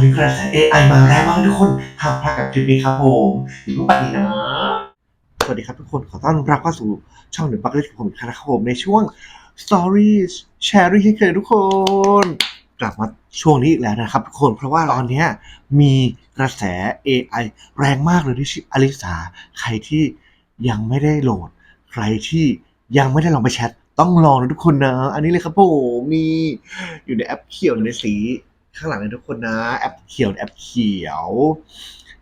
อนนี้กระแส AI มาแรงมากทุกคนห้ามพลาดกับคลิปนี้ครับผมอย่าเพิ่งไปไหนนะสวัสดีครับทุกคนขอต้อนรับเข้าสู่ช่องหนึ่งปักเล็กของผมอีกครั้งนะครับผมในช่วง Stories Sharing ให้เคยทุกคน กลับมาช่วงนี้อีกแล้วนะครับทุกคนเพราะว่าตอนนี้มีกระแส AI แรงมากเลยที่ชื่ออลิสาใครที่ยังไม่ได้โหลด ใครที่ยังไม่ได้ลองไปแชทต้องลองนะทุกคนนะ อันนี้เลยครับผมมีอยู่ในแอปเขียวในสี ข้างหลังเลยทุกคนนะ แอปเขียวแอปเขียว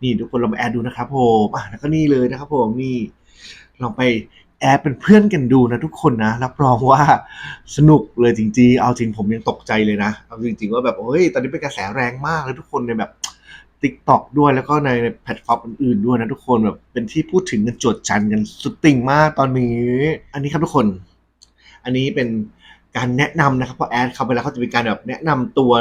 นี่ทุกคนลองไปแอดดูนะครับผมอะแล้วก็นี่เลยนะครับผมนี่ลองไปแอดเป็นเพื่อนกันดูนะทุกคนนะรับรองว่าสนุกเลยจริงๆ เอาจริงผมยังตกใจเลยนะเอาจริง ๆ ว่าแบบเฮ้ยตอนนี้เป็นกระแสแรงมากเลยทุกคนในแบบ t ิ k t o k ด้วยแล้วก็ในแพลตฟอร์มอื่นๆด้วยนะทุกคนแบบเป็นที่พูดถึงกันจดจันกันสุดติ่งมากตอนนี้ อันนี้ครับทุกคน อันนี้เป็นการแนะนำนะครับพอแอดเข้าไปแล้วเขาจะมีการแบบแนะนำตัว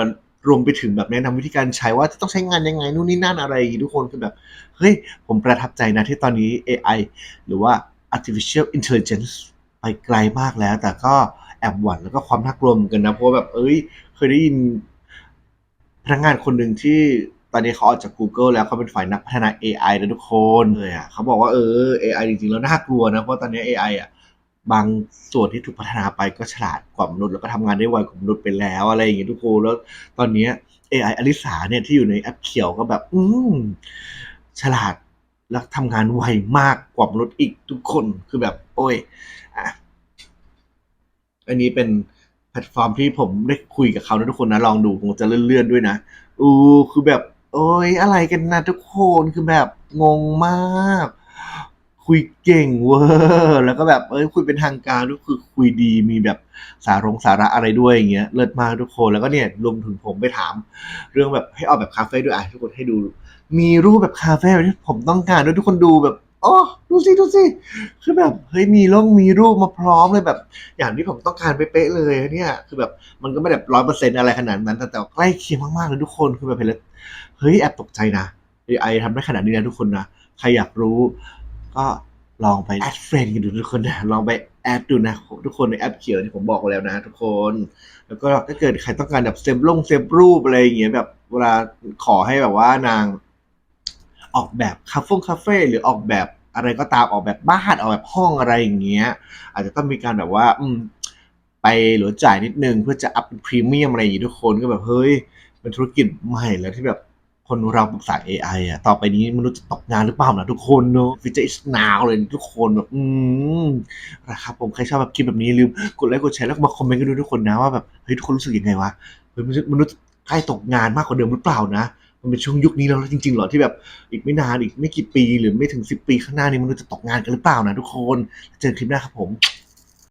รวมไปถึงแบบแนะนำวิธีการใช้ว่าจะต้องใช้งานยังไงนู่นนี่นั่นอะไรทุกคนคือแบบเฮ้ยผมประทับใจนะที่ตอนนี้ AI หรือว่า artificial intelligence ไปไกลมากแล้ว แต่ก็แอบหวั่นแล้วก็ความน่ากลัวเหมือนกันนะ เพราะแบบเอ้ย เคยได้ยินพนักงานคนหนึ่งที่ตอนนี้เขาออกจาก Google แล้วเขาเป็นฝ่ายนักพัฒนา AI นะทุกคนเลยอะเขาบอกว่าเออ AI จริงๆ แล้วน่ากลัวนะ เพราะตอนนี้ AI อะ บางส่วนที่ถูกพัฒนาไปก็ฉลาดกว่ามนุษย์แล้วก็ทำงานได้ไวกว่ามนุษย์ไปแล้วอะไรอย่างเงี้ยทุกคนแล้วตอนเนี้ย AI อลิสาเนี่ยที่อยู่ในแอปเขียวก็แบบ อืมฉลาดแล้วทำงานไวมากกว่ามนุษย์อีกทุกคนคือแบบ โอ้ยอะอันนี้เป็นแพลตฟอร์มที่ผมได้คุยกับเขานะทุกคนนะ ลองดูผมจะเลื่อนๆด้วยนะอู้คือแบบ โอ้ยอะไรกันนะทุกคนคือแบบงงมาก คุยเก่งเวอร์แล้วก็แบบเอ้ยคุยเป็นทางการด้วยคือคุยดีมีแบบสารงสาระอะไรด้วยอย่างเงี้ยเลิศมากทุกคนแล้วก็เนี่ยรวมถึงผมไปถาม เรื่องแบบให้ออกแบบคาเฟ่ด้วยอะทุกคนให้ดู มีรูปแบบคาเฟ่ที่ผมต้องการด้วยทุกคนดูแบบอ๋อดูสิดูสิคือแบบเฮ้ยมีร่องมีรูปมาพร้อมเลยแบบ อย่างที่ผมต้องการเป๊ะเลยเนี่ยคือแบบมันก็ไม่แบบร้อยเปอร์เซ็นต์อะไรขนาดนั้นแต่แต่ใกล้เคียงมากๆเลยทุกคนคือแบบเห็นแล้วเฮ้ยแอบตกใจนะ AI ทำได้ขนาดนี้นะทุกคนนะใครอยากรู้ ก็ลองไปแอดเฟรนกันดูทุกคนนะลองไปแอดดูนะ ทุกคนในแอปเขียวที่ผมบอกไว้แล้วนะ ทุกคน แล้วก็ถ้าเกิดใครต้องการแบบเซฟลงเซฟรูปอะไรอย่างเงี้ยแบบเวลาขอให้แบบว่านาง ออกแบบคาเฟ่คาเฟ่หรือออกแบบอะไรก็ตามออกแบบบ้านออกแบบห้องอะไรอย่างเงี้ย อาจจะต้องมีการแบบว่า อืม ไปหรือจ่ายนิดนึงเพื่อจะอัพเป็นพรีเมียมอะไรอย่างงี้ทุกคนก็แบบเฮ้ยเป็นธุรกิจใหม่แล้วที่แบบ คนเราปรึกษา AI อะ ต่อไปนี้มนุษย์จะตกงานหรือเปล่านะทุกคนเนอะฟิเจอร์ is now เลยทุกคนแบบ อืมนะครับผมใครชอบแบบคลิปแบบนี้ลืมกดไลค์กดแชร์แล้วก็มาคอมเมนต์กันด้วยทุกคนนะว่าแบบเฮ้ยทุกคนรู้สึกยังไงวะเฮ้ยมนุษย์มนุษย์ใกล้ตกงานมากกว่าเดิมหรือเปล่านะมันเป็นช่วงยุคนี้แล้วจริงๆหรอที่แบบอีกไม่นานอีกไม่กี่ปีหรือไม่ถึงสิบปีข้างหน้านี้มนุษย์จะตกงานกันหรือเปล่านะทุกคนเจอกันคลิปหน้าครับผม